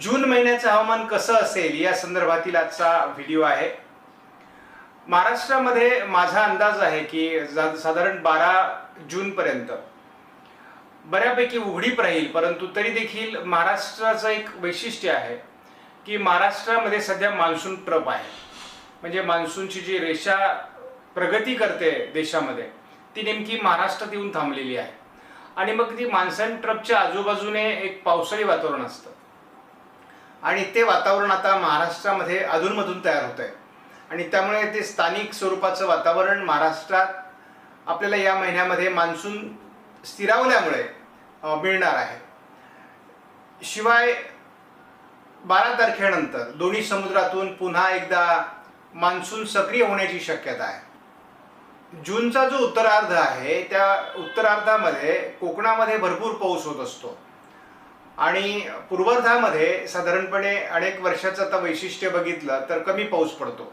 जून महिन्याचं हवामान कसं असेल या संदर्भातील आजचा व्हिडिओ आहे. महाराष्ट्रामध्ये माझा अंदाज आहे की जा- साधारण बारा जूनपर्यंत. बऱ्यापैकी उघडीप राहील परंतु तरी देखील महाराष्ट्राचं एक वैशिष्ट्य आहे की महाराष्ट्रामध्ये सध्या मान्सून ट्रप आहे. म्हणजे मान्सूनची जी रेषा प्रगती करते देशामध्ये ती नेमकी महाराष्ट्रात येऊन थांबलेली आहे. आणि मग ती मान्सून ट्रपच्या आजूबाजूने एक पावसाळी वातावरण असतं. आणि ते वातावरण आता महाराष्ट्रामध्ये अधूनमधून तयार होत आहे आणि त्यामुळे ते स्थानिक स्वरूपाचं वातावरण महाराष्ट्रात आपल्याला या महिन्यामध्ये मान्सून स्थिरावल्यामुळे मिळणार आहे. शिवाय बारा तारखेनंतर दोन्ही समुद्रातून पुन्हा एकदा मान्सून सक्रिय होण्याची शक्यता आहे. जूनचा जो उत्तरार्ध आहे त्या उत्तरार्धामध्ये कोकणामध्ये भरपूर पाऊस होत असतो. आणि पूर्वार्धामध्ये साधारणपणे अनेक वर्षाचं आता वैशिष्ट्य बघितलं तर कमी पाऊस पडतो.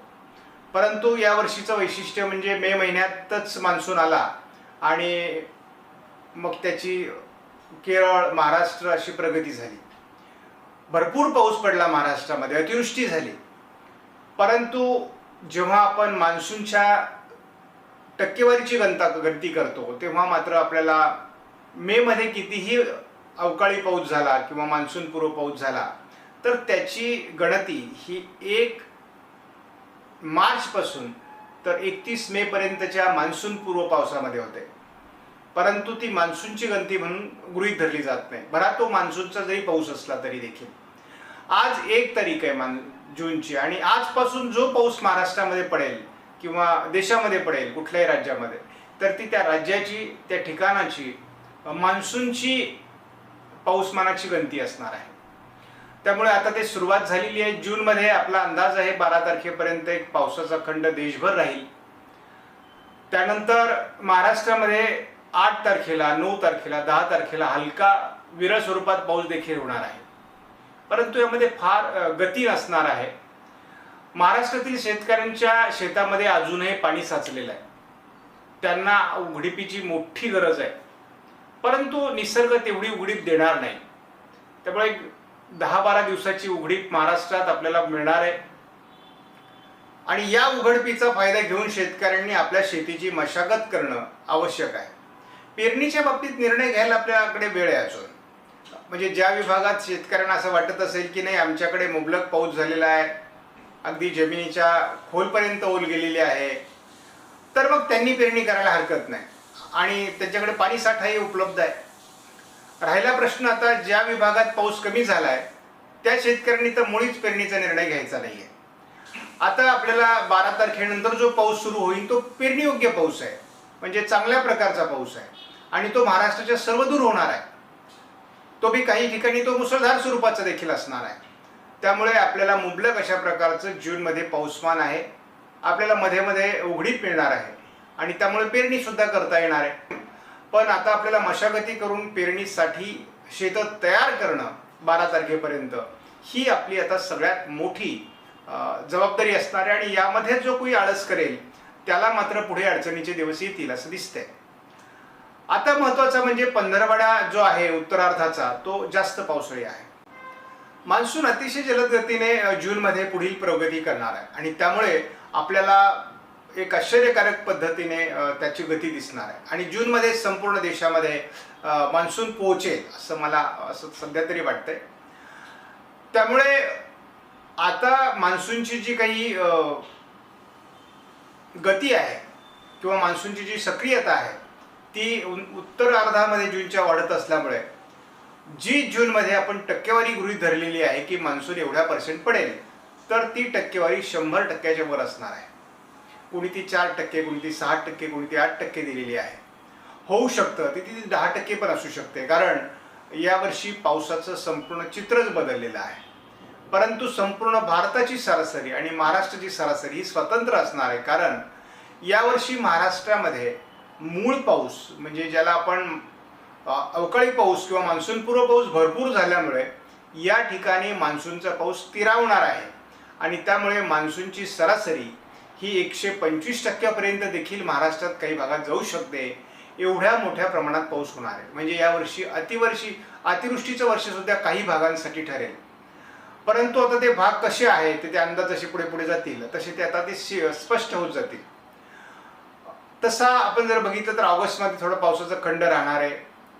परंतु या वर्षीचं वैशिष्ट्य म्हणजे मे महिन्यातच मान्सून आला आणि मग त्याची केरळ महाराष्ट्र अशी प्रगती झाली. भरपूर पाऊस पडला महाराष्ट्रामध्ये अतिवृष्टी झाली. परंतु जेव्हा आपण मान्सूनच्या टक्केवारीची गणता गणती करतो तेव्हा मात्र आपल्याला मे मध्ये कितीही अवकाळी पाऊस झाला किंवा मान्सून पूर्व पाऊस झाला तर त्याची गणती ही एक मार्चपासून तर एकतीस मेपर्यंतच्या मान्सूनपूर्व मान्सून पूर्व पावसामध्ये होते. परंतु ती मान्सूनची गणती म्हणून गृहीत धरली जात नाही. बरा तो मान्सूनचा जरी पाऊस असला तरी देखील. आज एक तारीख आहे मान जूनची आणि आजपासून जो पाऊस महाराष्ट्रामध्ये पडेल किंवा देशामध्ये पडेल कुठल्याही राज्यामध्ये तर ती त्या राज्याची त्या ठिकाणाची मान्सूनची पाऊसमानाची गणती असणार आहे. त्यामुळे आता ते सुरुवात झालेली आहे. जूनमध्ये आपला अंदाज आहे बारा तारखेपर्यंत एक पावसाचा खंड देशभर राहील. त्यानंतर महाराष्ट्रामध्ये आठ तारखेला नऊ तारखेला दहा तारखेला हलका विरळ स्वरूपात पाऊस देखील होणार आहे. परंतु यामध्ये फार गती असणार आहे. महाराष्ट्रातील शेतकऱ्यांच्या शेतामध्ये अजूनही पाणी साचलेलं आहे. त्यांना उघडीपीची मोठी गरज आहे. परंतु निसर्ग तेवढी उघडीप देणार नाही. त्यामुळे एक दहा बारा दिवसाची उघडीप महाराष्ट्रात आपल्याला मिळणार आहे. आणि या उघडपीचा फायदा घेऊन शेतकऱ्यांनी आपल्या शेतीची मशागत करणं आवश्यक आहे. पेरणीच्या बाबतीत निर्णय घ्यायला आपल्याकडे वेळ आहे अजून. म्हणजे ज्या विभागात शेतकऱ्यांना असं वाटत असेल की नाही आमच्याकडे मुबलक पाऊस झालेला आहे. अगदी जमिनीच्या खोलपर्यंत ओल गेलेली आहे. तर मग त्यांनी पेरणी करायला हरकत नाही. आणि त्यांच्याकडे पाणी साठाही उपलब्ध आहे. राहिला प्रश्न आता ज्या विभागात पाऊस कमी झाला आहे त्या शेतकऱ्यांनी तर मुळीच पेरणीचा निर्णय घ्यायचा नाहीये. आता आपल्याला बारा तारखेनंतर जो पाऊस सुरू होईल तो पेरणीयोग्य पाऊस आहे. म्हणजे चांगल्या प्रकारचा पाऊस आहे. आणि तो महाराष्ट्राच्या सर्वदूर होणार आहे. तो बी काही ठिकाणी तो मुसळधार स्वरूपाचा देखील असणार आहे. त्यामुळे आपल्याला मुबलक अशा प्रकारचं जूनमध्ये पाऊसमान आहे. आपल्याला मध्ये मध्ये उघडीप मिळणार आहे. आणि त्यामुळे पेरणी सुद्धा करता येणार आहे. पण आता आपल्याला मशागती करून पेरणीसाठी शेतं तयार करणं बारा तारखेपर्यंत ही आपली आता सगळ्यात मोठी जबाबदारी असणार आहे आणि यामध्ये जो कोणी आळस करेल त्याला मात्र पुढे अडचणीचे दिवस येतील असं दिसतंय. आता महत्त्वाचा म्हणजे पंधरवाडा जो आहे उत्तरार्धाचा तो जास्त पावसाळी आहे. मान्सून अतिशय जलद गतीने जूनमध्ये पुढील प्रगती करणार आहे. आणि त्यामुळे आपल्याला एक आश्चर्यकारक पद्धतीने त्याची गती दिसणार आहे. आणि जूनमध्ये संपूर्ण देशामध्ये मान्सून पोहोचेल असं मला असं सध्या तरी वाटतंय. त्यामुळे आता मान्सूनची जी काही गती आहे किंवा मान्सूनची जी सक्रियता आहे ती उत्तर अर्धामध्ये जूनच्या वाढत असल्यामुळे जी जूनमध्ये आपण टक्केवारी गृहीत धरलेली आहे की मान्सून एवढ्या पर्सेंट पडेल तर ती टक्केवारी शंभर टक्क्याच्या वर असणार आहे. कोणी ती चार टक्के कोणी ती सहा टक्के कोणी ती आठ टक्के दिलेली आहे. होऊ शकतं ती ती दहा टक्के पण असू शकते. कारण यावर्षी पावसाचं संपूर्ण चित्रच बदललेलं आहे. परंतु संपूर्ण भारताची सरासरी आणि महाराष्ट्राची सरासरी ही स्वतंत्र असणार आहे. कारण यावर्षी महाराष्ट्रामध्ये मूळ पाऊस म्हणजे ज्याला आपण अवकाळी पाऊस किंवा मान्सूनपूर्व पाऊस भरपूर झाल्यामुळे या ठिकाणी मान्सूनचा पाऊस तिरावणार आहे. आणि त्यामुळे मान्सूनची सरासरी ही एकशे पंचवीस टक्क्यापर्यंत देखील महाराष्ट्रात काही भागात जाऊ शकते. एवढ्या मोठ्या प्रमाणात पाऊस होणार आहे. म्हणजे यावर्षी अतिवर्षी अतिवृष्टीचं वर्ष सुद्धा काही भागांसाठी ठरेल. परंतु आता ते भाग कसे आहेत ते ते अंदाज जसे पुढे पुढे जातील तसे ते आता ते स्पष्ट होत जातील. तसा आपण जर बघितलं तर ऑगस्टमध्ये थोडं पावसाचा खंड राहणार आहे.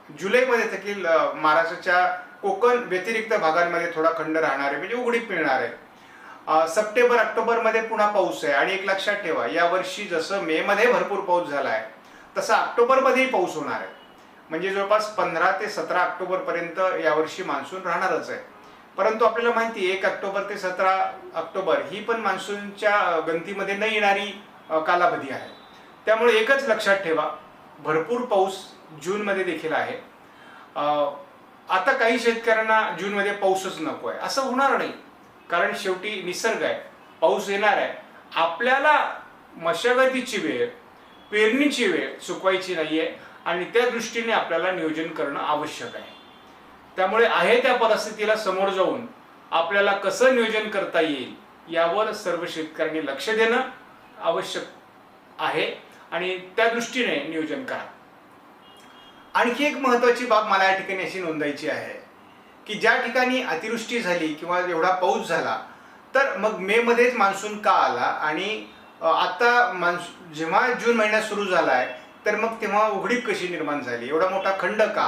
जुलैमध्ये देखील महाराष्ट्राच्या कोकण व्यतिरिक्त भागांमध्ये थोडा खंड राहणार आहे. म्हणजे उघडीप मिळणार आहे. सप्टेंबर ऑक्टोबरमध्ये पुन्हा पाऊस आहे. आणि एक लक्षात ठेवा यावर्षी जसं मेमध्ये भरपूर पाऊस झाला आहे तसा ऑक्टोबरमध्येही पाऊस होणार आहे. म्हणजे जवळपास पंधरा ते सतरा ऑक्टोबरपर्यंत यावर्षी मान्सून राहणारच आहे. परंतु आपल्याला माहिती आहे एक ऑक्टोबर ते सतरा ऑक्टोबर ही पण मान्सूनच्या गंतीमध्ये गणतीमध्ये न येणारी कालावधी आहे. त्यामुळे एकच लक्षात ठेवा भरपूर पाऊस जूनमध्ये देखील आहे. आता काही शेतकऱ्यांना जूनमध्ये पाऊसच नको आहे असं होणार नाही. कारण शेवटी निसर्ग आहे पाऊस येणार आहे. आपल्याला मशागतीची वेळ पेरणीची वेळ चुकवायची नाही आहे आणि त्या दृष्टीने आपल्याला नियोजन करणं आवश्यक आहे. त्यामुळे आहे त्या परिस्थितीला समोर जाऊन आपल्याला कसं नियोजन करता येईल यावर सर्व शेतकऱ्यांनी लक्ष देणं आवश्यक आहे आणि त्या दृष्टीने नियोजन करा. आणखी एक महत्वाची बाब मला या ठिकाणी अशी नोंदायची आहे. की ज्या ठिकाणी अतिवृष्टी झाली किंवा एवढा पाऊस झाला तर मग मे मध्येच मान्सून का आला? आणि आता मान्सून जेव्हा जून महिना सुरू झाला आहे तर मग तेव्हा उघडीप कशी निर्माण झाली? एवढा मोठा खंड का?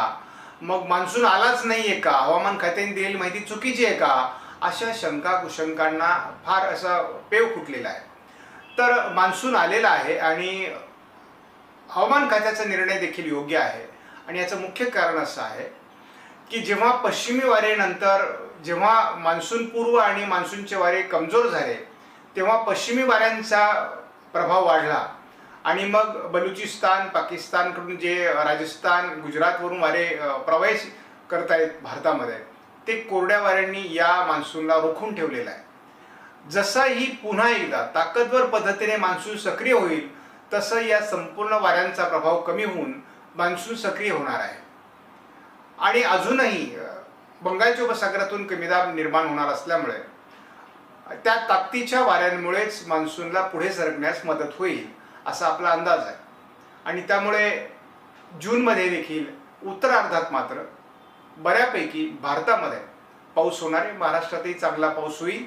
मग मान्सून आलाच नाहीये का? हवामान खात्याने दिलेली माहिती चुकीची आहे का? अशा शंका कुशंकांना फार असा पेव फुटलेला आहे. तर मान्सून आलेला आहे आणि हवामान खात्याचा निर्णय देखील योग्य आहे. आणि याचं मुख्य कारण असं आहे की जेव्हा पश्चिमी वारेनंतर जेव्हा मान्सून पूर्व आणि मान्सूनचे वारे कमजोर झाले तेव्हा पश्चिमी वाऱ्यांचा प्रभाव वाढला. आणि मग बलुचिस्तान पाकिस्तानकडून जे राजस्थान गुजरातवरून वारे प्रवेश करत आहेत भारतामध्ये ते कोरड्या वाऱ्यांनी या मान्सूनला रोखून ठेवलेलं आहे. जसा ही पुन्हा एकदा ताकदवर पद्धतीने मान्सून सक्रिय होईल तसं या संपूर्ण वाऱ्यांचा प्रभाव कमी होऊन मान्सून सक्रिय होणार आहे. आणि अजूनही बंगालच्या उपसागरातून कमी दाब निर्माण होणार असल्यामुळे त्या ताकदीच्या वाऱ्यांमुळेच मान्सूनला पुढे सरकण्यास मदत होईल असा आपला अंदाज आहे. आणि त्यामुळे जूनमध्ये देखील उत्तरार्धात मात्र बऱ्यापैकी भारतामध्ये पाऊस होणार आहे. महाराष्ट्रातही चांगला पाऊस होईल.